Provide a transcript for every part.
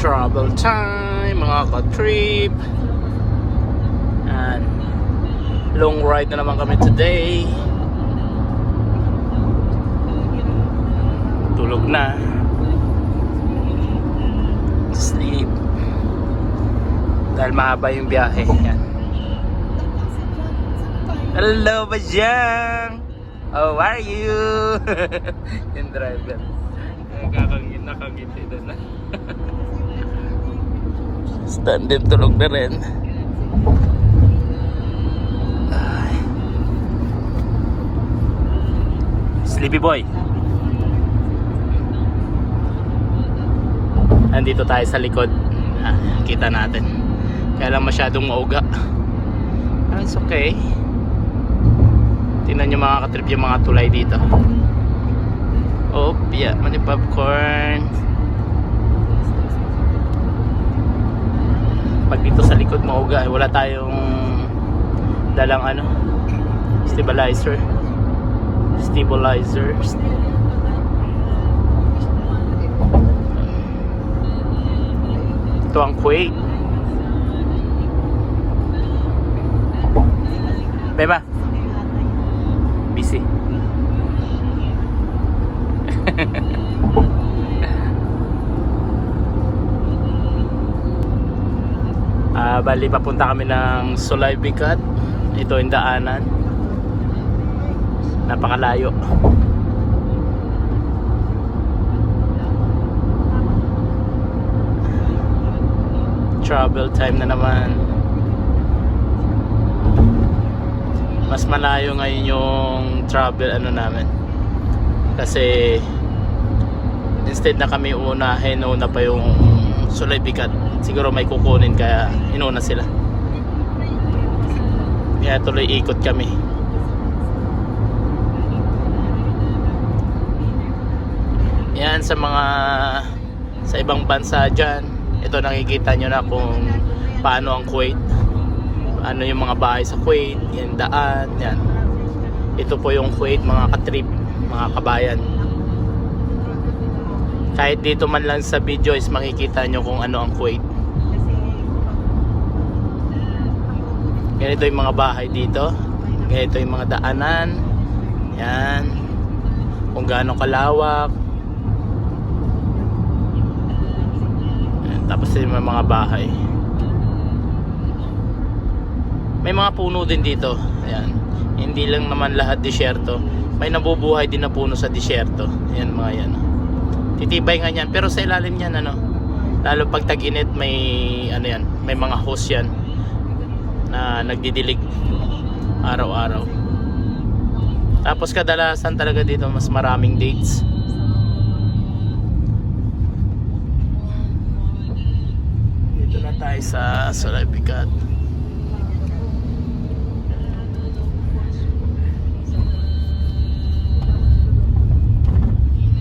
travel time, mga ka-trip. And long ride na naman kami today. Tulog na. Sleep. Dahil mahaba yung biyahe. Yan. Hello, Bajang! How are you? yung driver. Nakakangit, nakangiti doon na. Stand din tulog na rin. Sleepy boy. Nandito tayo sa likod. Ah, kita natin. Kaya lang masyadong mauga. Ah, it's okay. Tingnan nyo mga katrip yung mga tulay dito. Oh, yeah. Mani popcorn. Pag dito sa likod mauga, eh, wala tayong dalang ano, stabilizer. Stabilizer. Ito ang Kuwait. Beba. Busy. Ah, bali papunta kami ng Sulay Bicat. Ito yung daanan. Napakalayo. Travel time na naman. Mas malayo ngayon yung travel ano namin. Kasi instead na kami unahin, una pa yung Sulay Bigat. Siguro may kukunin kaya inuna sila. Kaya tuloy ikot kami. Yan sa mga sa ibang bansa dyan. Ito nakikita nyo na kung paano ang Kuwait. Ano yung mga bahay sa Kuwait, yung daan, yan. Ito po yung Kuwait, mga katrip, mga kabayan. Kahit dito man lang sa video is makikita nyo kung ano ang Kuwait. Ganito yung mga bahay dito. Ganito yung mga daanan. Yan. Kung gaano kalawak. Yan. Tapos yung mga bahay. May mga puno din dito. Ayan. Hindi lang naman lahat disyerto. May nabubuhay din na puno sa disyerto. Ayan mga yan. Titibay nga yan. Pero sa ilalim yan ano. Lalo pag tag-init may ano yan. May mga hose yan. Na nagdidilig. Araw-araw. Tapos kadalasan talaga dito mas maraming dates. Dito na tayo sa Solabicat.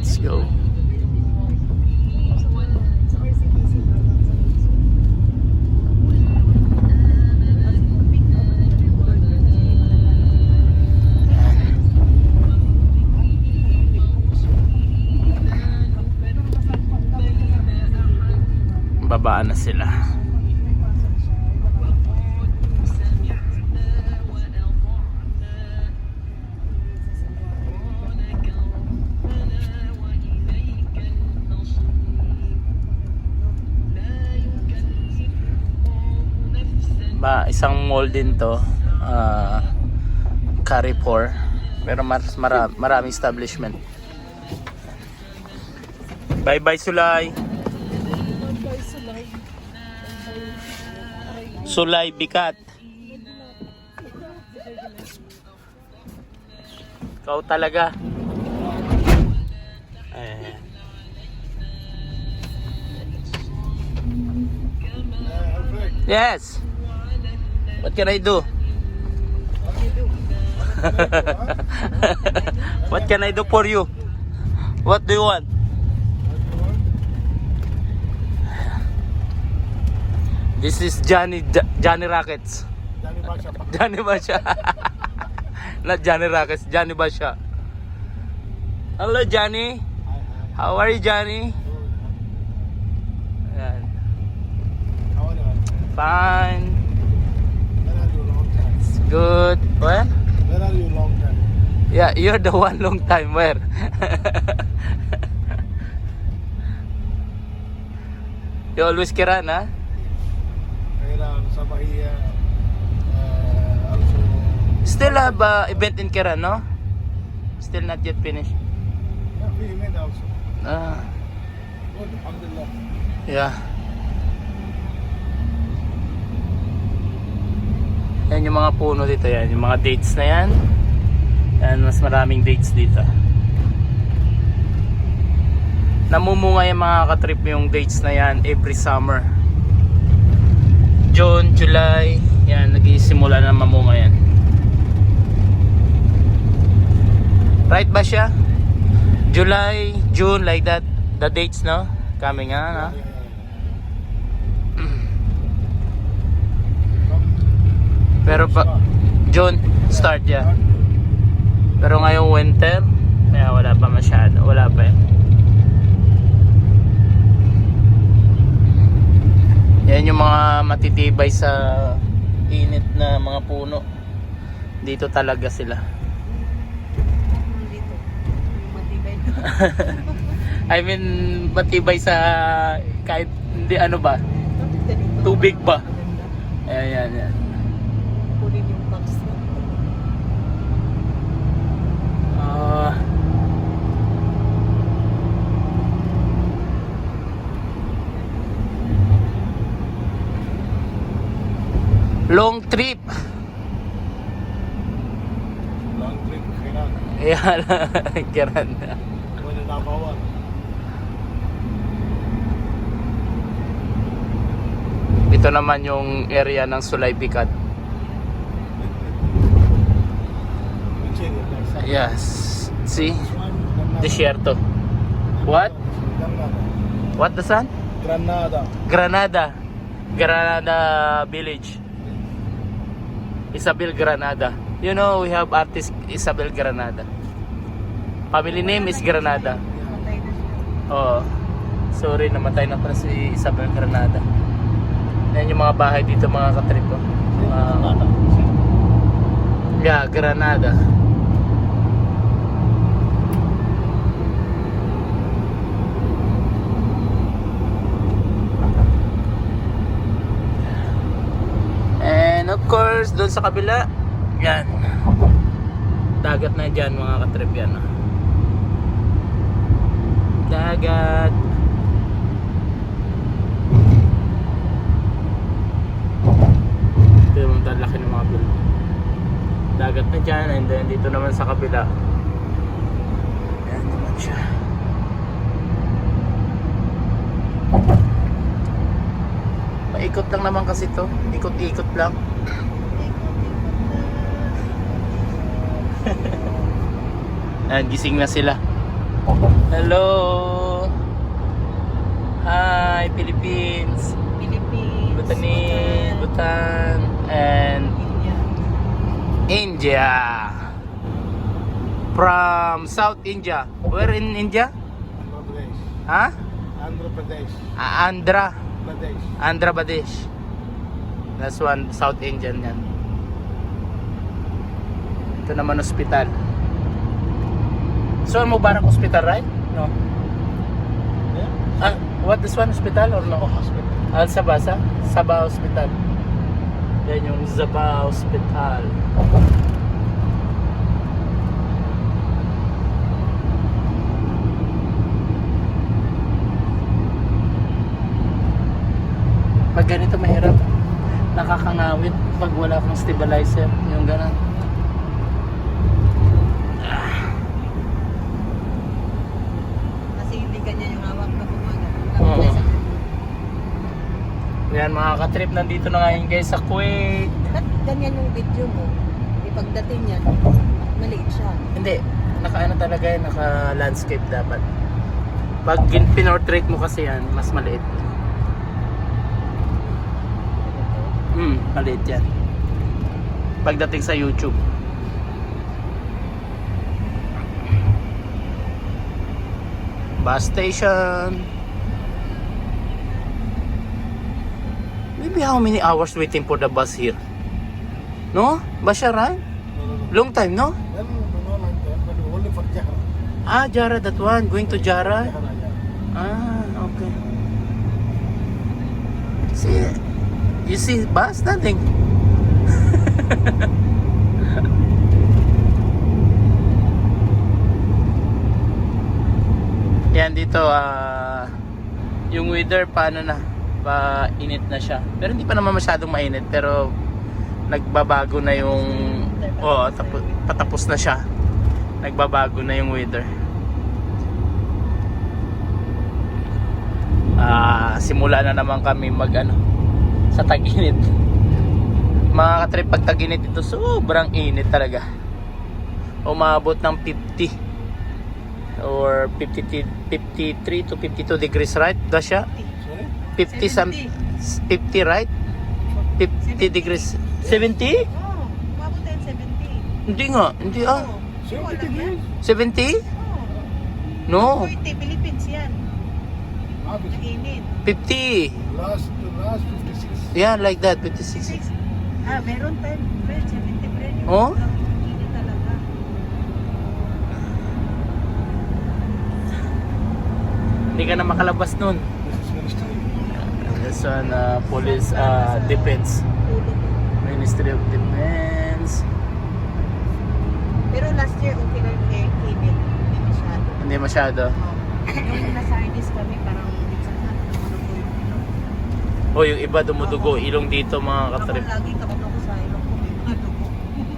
Let's go. Babaan na sila. Ba, isang mall din to. ah Carrefour. Pero mas mara, maraming establishment. Bye bye Sulay. Sulay Bikat. Ikaw talaga. Yes. What can I do? what can I do for you? What do you want? This is Johnny J- Johnny Rockets. Johnny Basha. Not Johnny Rockets, Johnny Basha. Hello Johnny. How are you Johnny? Ayan. How are you? Fine. Where are you long time? Good. What? Where are you long time? Yeah, you're the one long time. Where? you always kiran, ha? Iran, Sabahia, uh, also. Still have uh, event in Kiran, no? Still not yet finished. Yeah, we made also. Ah, Good, Alhamdulillah. yeah. Yan yung mga puno dito yan. Yung mga dates na yan. Yan, mas maraming dates dito. Namumunga yung mga katrip yung dates na yan every summer. June, July, yan, nagsisimula na mamunga yan. Right ba siya? July, June, like that. The dates, no? Coming, ah, no? Pero pa, June, start, yeah. Pero ngayong winter, kaya wala pa masyado. Wala pa eh. Yan yung mga matitibay sa init na mga puno. Dito talaga sila. I mean, matibay sa kahit hindi ano ba? Tubig ba? Ayan, yan, yan. Kunin yung box na. Ah. Long trip. long trip, Iran. Ayan, kiran. One and a half hour. Ito naman yung area ng Sulay some- Yes. See? Desierto. What? Granada. What the sun? Granada. Granada. Granada Village. Isabel Granada. You know, we have artist Isabel Granada. Family name is Granada. Oo. Sorry, namatay na pala si Isabel Granada. Yan yung mga bahay dito mga katrip ko. Granada. yeah, Granada. And of course, doon sa kabila, yan. Dagat na dyan mga katrip yan. oh. Dagat. Ito yung laki ng mga building. Dagat na dyan and then dito naman sa kabila. Yan naman siya. Maikot lang naman kasi to. Ikot-ikot lang. Ayan, gising na sila. Hello! Hi, Philippines! Philippines. Bhutan, Bhutan, and India. India. From South India. Where in India? Andhra Pradesh. Ha? Andhra Pradesh. Ah, Andhra. Pradesh. Andhra Pradesh. That's one South Indian yan. Ito naman hospital. So Mubarak Hospital, right? No. Yeah. Ah, what this one hospital or no? Hospital. Al Sabasa? Sabah Hospital. Yan yung Sabah Hospital. Pag ganito mahirap, nakakangawit pag wala kang stabilizer, yung ganun. Kasi hindi ganyan yung hawak na bumaga. Oo. Yan mga katrip, nandito na ngayon guys sa Kuwait. Ba't ganyan yung video mo? Ipagdating yan, maliit siya. Hindi, naka ano talaga yan, naka landscape dapat. Pag pinortrait mo kasi yan, mas maliit. Hmm, maliit yan. Pagdating sa YouTube. Bus station. Maybe how many hours waiting for the bus here? No? Basha, right? No, no, no. Long time, no? Only for Jahra. Ah, Jara, that one. Going to Jara? Ah, okay. See, you see bus? Nothing. Yan dito, ah, yung weather paano na? Pa init na siya. Pero hindi pa naman masyadong mainit, pero nagbabago na yung oh, tapo- patapos na siya. Nagbabago na yung weather. Ah, simula na naman kami mag ano sa taginit. Mga katrip pag taginit ito sobrang init talaga. Umabot ng 50 or 50, 53 to 52 degrees right? Dasha? Sorry? 50 some 50 right? 50 degrees 70? Oh, umabot tayo 70. Hindi nga, hindi ah. Oh, 70 wala degrees? 70? Oh, No, 40, Philippines yan. Nag-init. 50. last, last 56. Yeah, like that, 56. Ah, meron tayo, friend, 70 friend. Yung Oh? talaga. Hindi ka na makalabas nun. This one, uh, police uh, defense. Tulog. Ministry of Defense. Pero last year, okay lang kay init. Hindi masyado. Hindi masyado. Oh. Yung nasa Ardis kami, parang minsan na, tumunog ko yung ilong. O yung iba dumudugo, ilong dito mga Ako katrip. lagi kapag ako sa ilong ko, may mga dugo.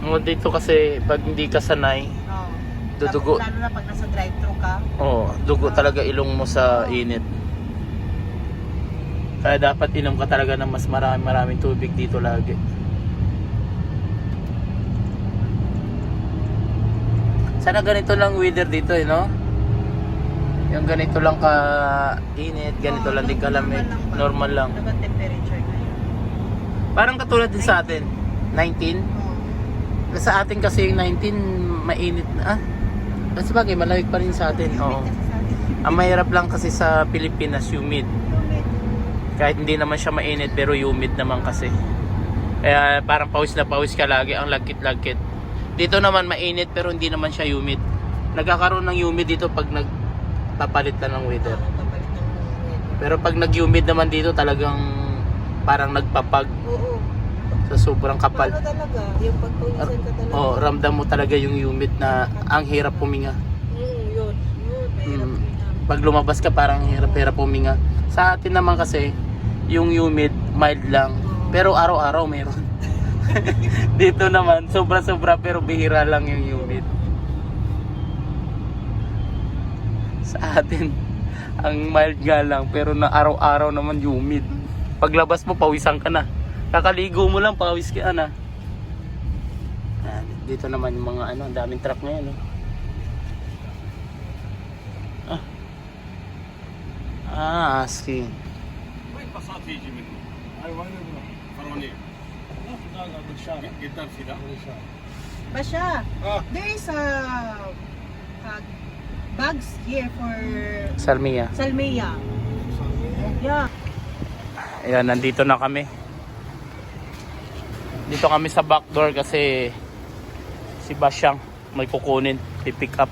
O dito kasi pag hindi ka sanay, Oh. Dudugo. Lalo na pag nasa drive-thru ka, oh, dugo talaga ilong mo sa init. Kaya dapat inom ka talaga ng mas marami maraming tubig dito lagi. Sana ganito lang weather dito eh, no? Yung ganito lang ka init, ganito Oo, lang din kalamig. ba? Normal lang. Ano ba temperature ngayon? Parang katulad din sa atin. 19. Oh. Sa atin kasi yung 19 mainit na. Ah, sa bagay, malamig pa rin sa atin. Oo. Humid kasi sa atin. Ang mahirap lang kasi sa Pilipinas, humid. Kahit hindi naman siya mainit, pero humid naman kasi. Kaya parang pawis na pawis ka lagi, ang lagkit-lagkit. Dito naman mainit, pero hindi naman siya humid. Nagkakaroon ng humid dito pag nagpapalit lang ng weather. Oo, papalit. Pero pag nag-humid naman dito, talagang parang nagpapag Oo. sa sobrang kapal. Paano talaga? Yung pagpawisan ka talaga. Oh, ramdam mo talaga yung humid na ang hirap puminga. Mm, yun. Yun. Mm. Pag lumabas ka parang hirap-hirap puminga. Sa atin naman kasi yung humid mild lang. Pero araw-araw meron. Dito naman sobra-sobra pero bihira lang yung humid. sa atin. Ang mild nga lang, pero na araw-araw naman humid. Paglabas mo, pawisan ka na. Kakaligo mo lang, pawis ka na. Dito naman yung mga ano, ang daming truck ngayon. Oh. Ah. Ah, asking. Wait, pasati Jimmy. Ay, wala na. Paroni. Gitar sila. Basya. There is a, a bags here for Salmia. Sorry. Yeah. Ayan, nandito na kami. Dito kami sa back door kasi si Basyang may kukunin, pipick up.